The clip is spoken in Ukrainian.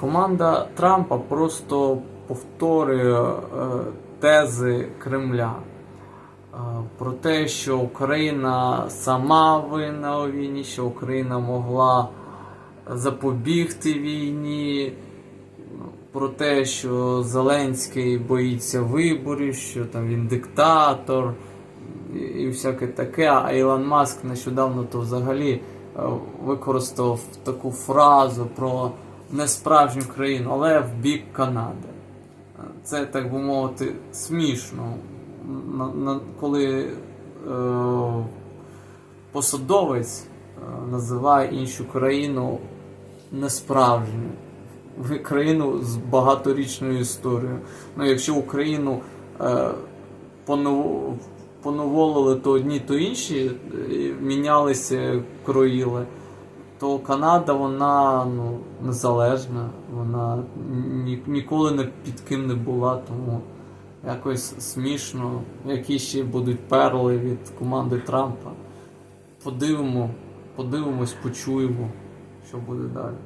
Команда Трампа просто повторює е, тези Кремля е, про те, що Україна сама винна у війні, що Україна могла запобігти війні, про те, що Зеленський боїться виборів, що там він диктатор і, всяке таке. А Ілон Маск нещодавно то взагалі е, використав таку фразу про несправжню країну, але в бік Канади. Це, так би мовити, смішно, на, коли е, посадовець е, називає іншу країну несправжньою. Країну з багаторічною історією. Ну, якщо Україну е, поноволили то одні, то інші, мінялися, кроїли, то Канада вона ну, незалежна, вона ні, ніколи не під ким не була, тому якось смішно, які ще будуть перли від команди Трампа. Подивимо, подивимось, почуємо, що буде далі.